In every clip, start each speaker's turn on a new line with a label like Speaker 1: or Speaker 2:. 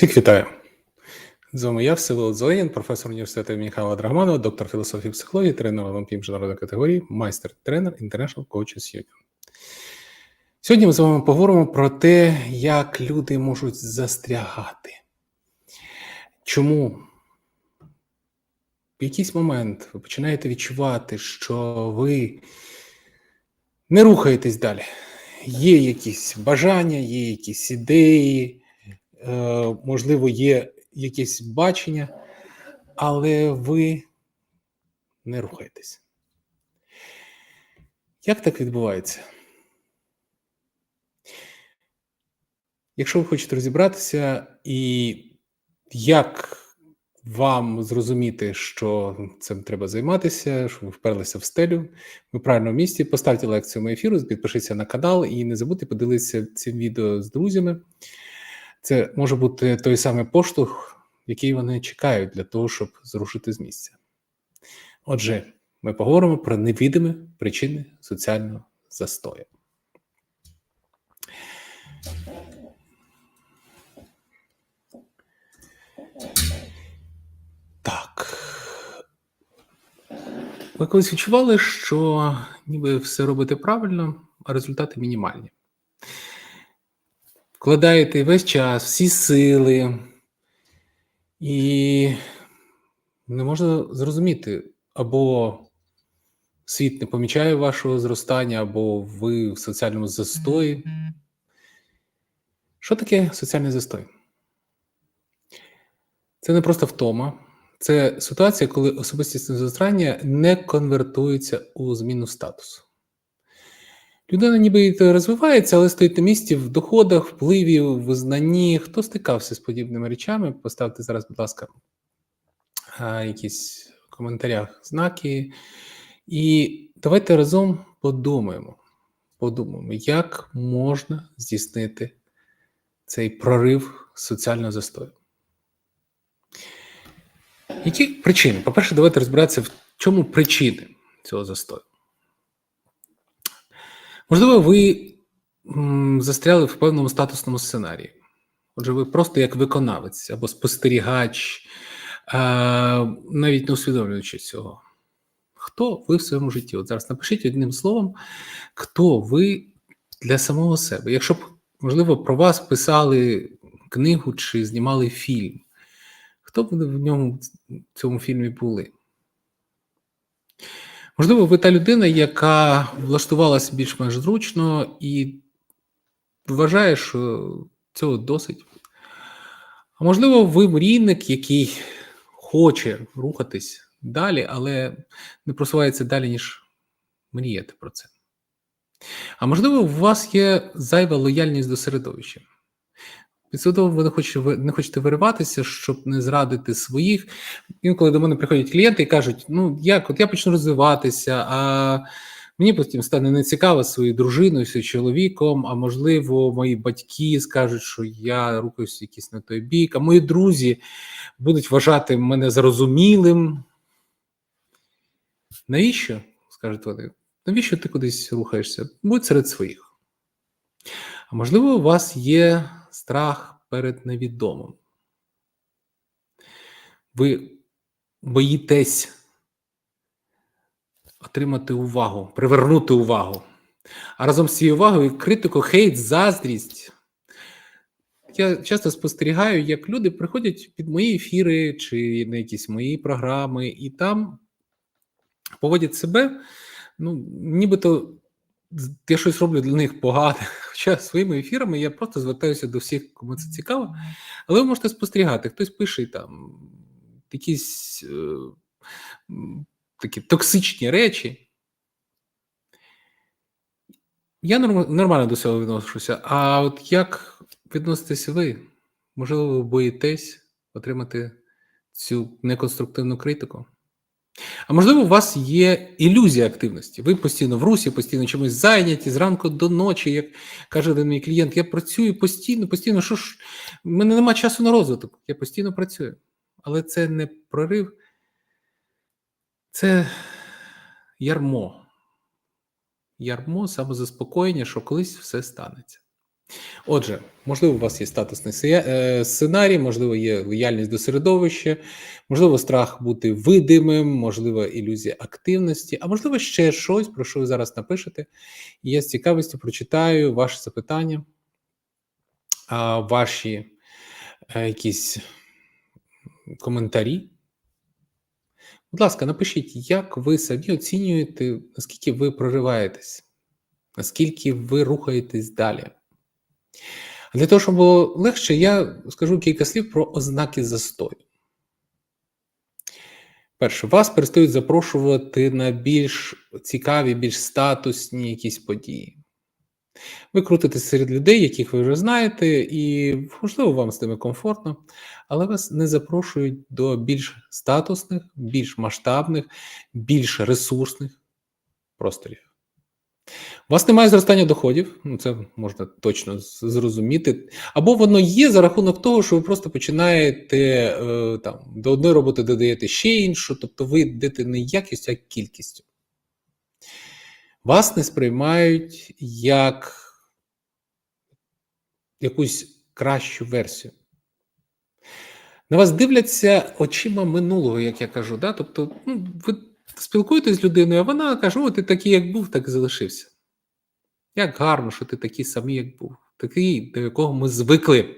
Speaker 1: Всіх вітаю. З вами я, Всеволод Зеленін, професор університету імені Михайла Драгманова, доктор філософії психології, тренер Олімпії міжнародної категорії, майстер-тренер International Coaches Union. Сьогодні ми з вами поговоримо про те, як люди можуть застрягати. Чому в якийсь момент ви починаєте відчувати, що ви не рухаєтесь далі. Є якісь бажання, є якісь ідеї, можливо, є якесь бачення, але ви не рухаєтесь. Як так відбувається? Якщо ви хочете розібратися, і як вам зрозуміти, що цим треба займатися, що ви вперлися в стелю, ви в правильному місці, поставте лайк цьому ефіру, підпишіться на канал і не забудьте поділитися цим відео з друзями. Це може бути той самий поштовх, який вони чекають для того, щоб зрушити з місця. Отже, ми поговоримо про невідомі причини соціального застою. Так. Ви колись відчували, що ніби все робите правильно, а результати мінімальні. Вкладаєте весь час, всі сили, і не можна зрозуміти, або світ не помічає вашого зростання, або ви в соціальному застої. Що таке соціальний застой? Це не просто втома, це ситуація, коли особистісне зростання не конвертується у зміну статусу. Людина ніби розвивається, але стоїть на місці в доходах, впливі, в визнанні. Хто стикався з подібними речами? Поставте зараз, будь ласка, якісь в коментарях знаки. І давайте разом подумаємо, подумаємо, як можна здійснити цей прорив соціального застою. Які причини? По-перше, давайте розбиратися, в чому причини цього застою. Можливо, ви застряли в певному статусному сценарії. Отже, ви просто як виконавець або спостерігач, навіть не усвідомлюючи цього. Хто ви в своєму житті? От зараз напишіть одним словом, хто ви для самого себе. Якщо б, можливо, про вас писали книгу чи знімали фільм, хто б в ньому в цьому фільмі були? Можливо, ви та людина, яка влаштувалася більш-менш зручно і вважає, що цього досить. А можливо, ви мрійник, який хоче рухатись далі, але не просувається далі, ніж мріяти про це. А можливо, у вас є зайва лояльність до середовища. Підсвідомо ви не хочете, не хочете вириватися, щоб не зрадити своїх. Інколи до мене приходять клієнти і кажуть: ну як, от я почну розвиватися, а мені потім стане нецікаво своєю дружиною, своїм чоловіком, а можливо, мої батьки скажуть, що я рухаюся якийсь на той бік, а мої друзі будуть вважати мене зрозумілим. Навіщо? скажуть вони, навіщо ти кудись рухаєшся? Будь серед своїх. А можливо, у вас є страх перед невідомим. Ви боїтесь отримати увагу, привернути увагу. А разом з цією увагою критику, хейт, заздрість. Я часто спостерігаю, як люди приходять під мої ефіри чи на якісь мої програми, і там поводять себе, ну, нібито я щось роблю для них погане. Хоча своїми ефірами я просто звертаюся до всіх, кому це цікаво. Але ви можете спостерігати, хтось пише там якісь е, такі токсичні речі. Я нормально до цього відношуся. А от як відноситеся ви? Можливо, ви боїтесь отримати цю неконструктивну критику? А можливо, у вас є ілюзія активності. Ви постійно в русі, постійно чимось зайняті зранку до ночі, як каже один мій клієнт, я працюю постійно, постійно. Що ж, в мене немає часу на розвиток, я постійно працюю. Але це не прорив, це ярмо. Ярмо самозаспокоєння, що колись все станеться. Отже, можливо, у вас є статусний е, сценарій, можливо, є лояльність до середовища, можливо, страх бути видимим, можливо, ілюзія активності, а можливо, ще щось, про що ви зараз напишете. І я з цікавістю прочитаю ваші запитання, ваші е, якісь коментарі. Будь ласка, напишіть, як ви самі оцінюєте, наскільки ви прориваєтесь, наскільки ви рухаєтесь далі. Для того, щоб було легше, я скажу кілька слів про ознаки застою. Перше, вас перестають запрошувати на більш цікаві, більш статусні якісь події. Ви крутитесь серед людей, яких ви вже знаєте, і, можливо, вам з ними комфортно, але вас не запрошують до більш статусних, більш масштабних, більш ресурсних просторів. У вас немає зростання доходів, ну це можна точно зрозуміти. Або воно є за рахунок того, що ви просто починаєте е, там, до одної роботи додаєте ще іншу, тобто ви йдете не якістю, а кількістю. Вас не сприймають як якусь кращу версію. На вас дивляться очима минулого, як я кажу. Да? Тобто, ну, ви спілкуєтесь з людиною, а вона каже: о, ти такий, як був, так і залишився. Як гарно, що ти такий самий, як був, такий, до якого ми звикли.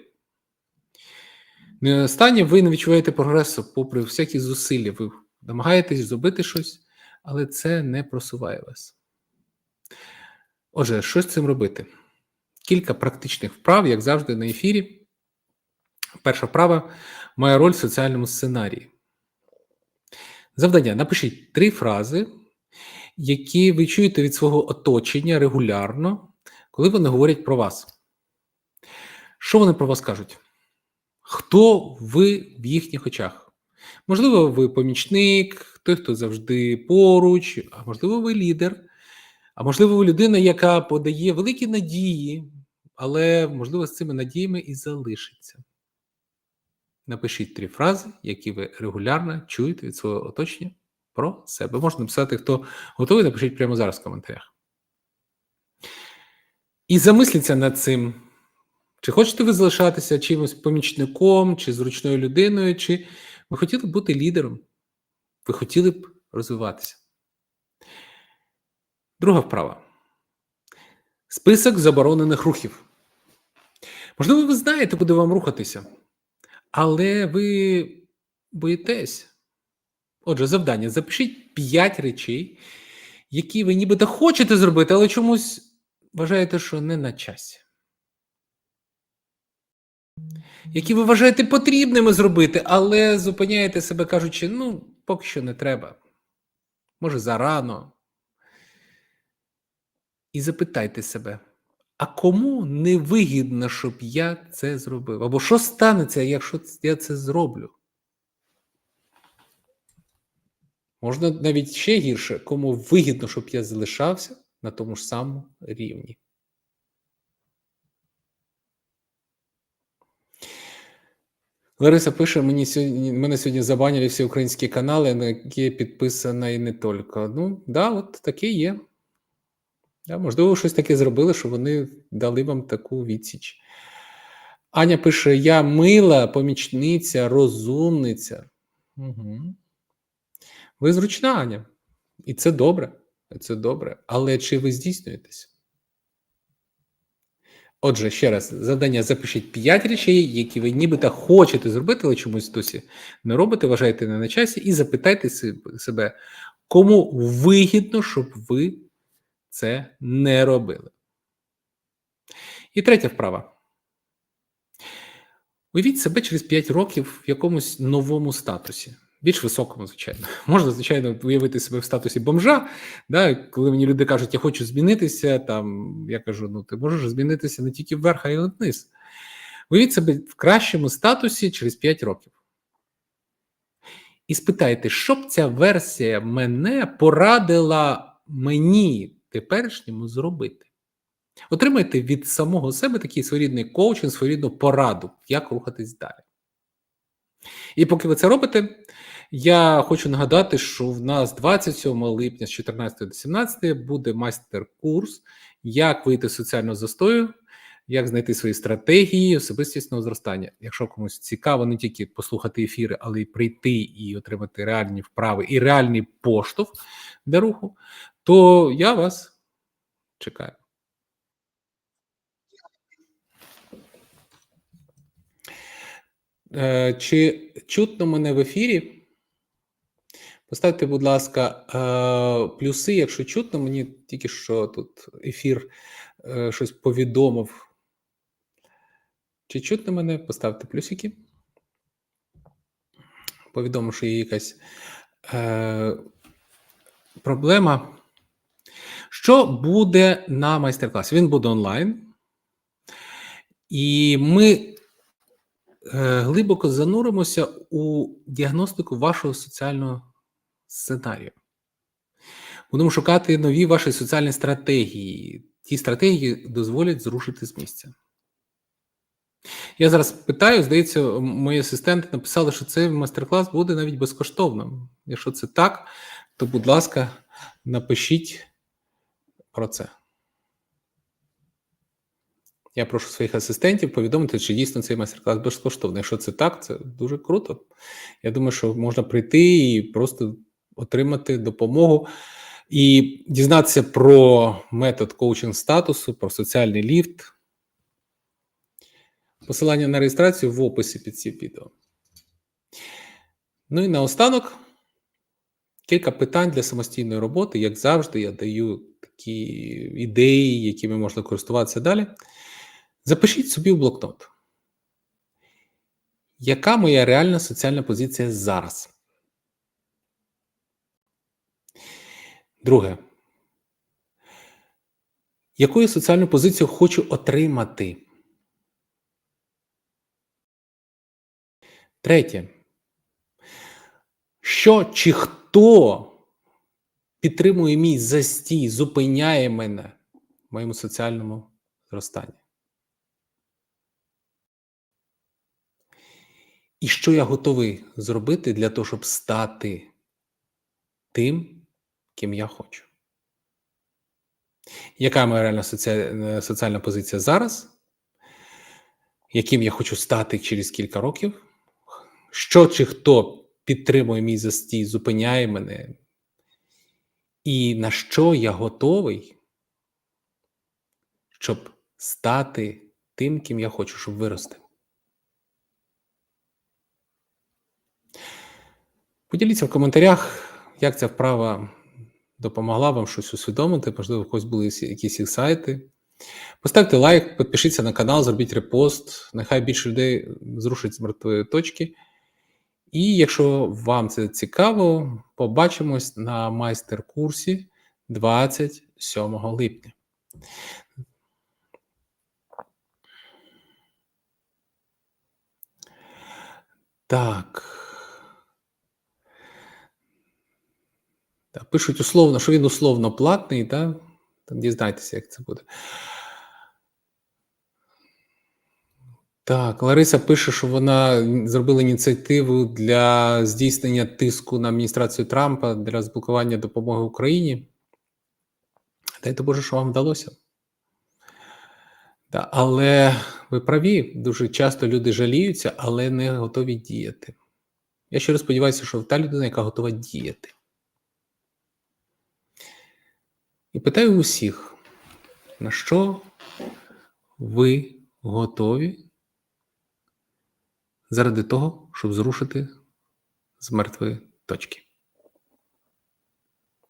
Speaker 1: Не останнє ви не відчуваєте прогресу, попри всякі зусилля. Ви намагаєтесь зробити щось, але це не просуває вас. Отже, що з цим робити? Кілька практичних вправ, як завжди, на ефірі. Перша вправа має роль в соціальному сценарії. Завдання: напишіть три фрази, які ви чуєте від свого оточення регулярно, коли вони говорять про вас. Що вони про вас кажуть? Хто ви в їхніх очах? Можливо, ви помічник, той, хто завжди поруч, а можливо, ви лідер, а можливо, ви людина, яка подає великі надії, але, можливо, з цими надіями і залишиться. Напишіть три фрази, які ви регулярно чуєте від свого оточення про себе. Можна написати, хто готовий, напишіть прямо зараз в коментарях. І замисліться над цим. Чи хочете ви залишатися чимось помічником, чи зручною людиною, чи ви хотіли б бути лідером? Ви хотіли б розвиватися? Друга вправа. Список заборонених рухів. Можливо, ви знаєте, куди вам рухатися, але ви боїтесь. Отже, завдання: запишіть 5 речей, які ви нібито хочете зробити, але чомусь вважаєте, що не на часі. Які ви вважаєте потрібними зробити, але зупиняєте себе, кажучи, ну, поки що не треба. Може, зарано. І запитайте себе, а кому не вигідно, щоб я це зробив? Або що станеться, якщо я це зроблю? Можна навіть ще гірше, кому вигідно, щоб я залишався на тому ж самому рівні. Лариса пише: мені сьогодні мене сьогодні забанили всі українські канали, на які підписана і не тільки. Ну, да, от таке є. Да, можливо, щось таке зробили, що вони дали вам таку відсіч. Аня пише: Я мила, помічниця, розумниця. Угу. Ви зручна, Аня. І це добре. Це добре. Але чи ви здійснюєтесь? Отже, ще раз, завдання: запишіть 5 речей, які ви нібито хочете зробити, але чомусь досі не робите, вважаєте не на часі, і запитайте себе, кому вигідно, щоб ви це не робили. І третя вправа. Уявіть себе через 5 років в якомусь новому статусі. Більш високому, звичайно. Можна, звичайно, уявити себе в статусі бомжа. Да? Коли мені люди кажуть, я хочу змінитися, там я кажу: ну ти можеш змінитися не тільки вверх, а й вниз. Уявіть себе в кращому статусі через 5 років. І спитайте, що б ця версія мене порадила мені теперішньому зробити. Отримайте від самого себе такий своєрідний коучинг, своєрідну пораду, як рухатись далі. І поки ви це робите, я хочу нагадати, що в нас 27 липня з 14 до 17 буде майстер-курс, як вийти з соціального застою, як знайти свої стратегії особистісного зростання. Якщо комусь цікаво не тільки послухати ефіри, але й прийти і отримати реальні вправи і реальний поштовх для руху, то я вас чекаю. Е, Чи чутно мене в ефірі? Поставте, будь ласка, е, плюси, якщо чутно, мені тільки що тут ефір е, щось повідомив. Чи чутно мене? Поставте плюсики. Повідомив, що є якась проблема. Що буде на майстер-класі? Він буде онлайн. І ми е, глибоко зануримося у діагностику вашого соціального сценарію. Будемо шукати нові ваші соціальні стратегії. Ті стратегії дозволять зрушити з місця. Я зараз питаю, здається, мої асистенти написали, що цей майстер-клас буде навіть безкоштовним. Якщо це так, то, будь ласка, напишіть про це. Я прошу своїх асистентів повідомити, чи дійсно цей майстер-клас безкоштовний. Якщо це так, це дуже круто. Я думаю, що можна прийти і просто отримати допомогу і дізнатися про метод коучинг статусу, про соціальний ліфт. Посилання на реєстрацію в описі під цим відео. Ну і наостанок кілька питань для самостійної роботи. Як завжди, я даю такі ідеї, якими можна користуватися далі. Запишіть собі в блокнот. Яка моя реальна соціальна позиція зараз? Друге. Яку я соціальну позицію хочу отримати? Третє. Що чи хто підтримує мій застій, зупиняє мене в моєму соціальному зростанні? І що я готовий зробити для того, щоб стати тим, ким я хочу? Яка моя реальна соці- соціальна позиція зараз? Яким я хочу стати через кілька років? Що чи хто підтримує мій застій, зупиняє мене? І на що я готовий, щоб стати тим, ким я хочу, щоб вирости? Поділіться в коментарях, як ця вправа допомогла вам щось усвідомити. Можливо, у когось були якісь- інсайти. Поставте лайк, підпишіться на канал, зробіть репост. Нехай більше людей зрушить з мертвої точки. І якщо вам це цікаво, побачимось на майстер-курсі 27 липня. Так. Пишуть условно, що він условно платний, да? Дізнайтеся, як це буде. Так, Лариса пише, що вона зробила ініціативу для здійснення тиску на адміністрацію Трампа для зблокування допомоги Україні. Дайте Боже, що вам вдалося. Да, але ви праві, дуже часто люди жаліються, але не готові діяти. Я щиро сподіваюся, що та людина, яка готова діяти. І питаю усіх, на що ви готові заради того, щоб зрушити з мертвої точки?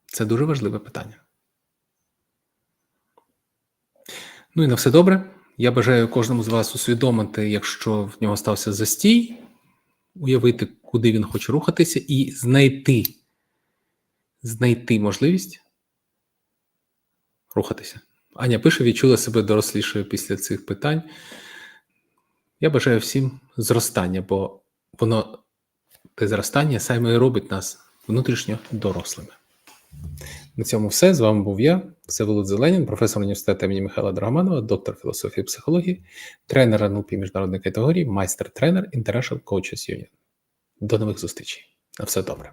Speaker 1: Це дуже важливе питання. Ну і на все добре. Я бажаю кожному з вас усвідомити, якщо в нього стався застій, уявити, куди він хоче рухатися, і знайти, знайти можливість рухатися. Аня пише, відчула себе дорослішою після цих питань. Я бажаю всім зростання, бо воно те зростання саме і робить нас внутрішньо дорослими. На цьому все. З вами був я, Всеволод Зеленін, професор університету імені Михайла Драгоманова, доктор філософії і психології, тренер НЛП міжнародної категорії, майстер-тренер International Coaches Union. До нових зустрічей. На все добре.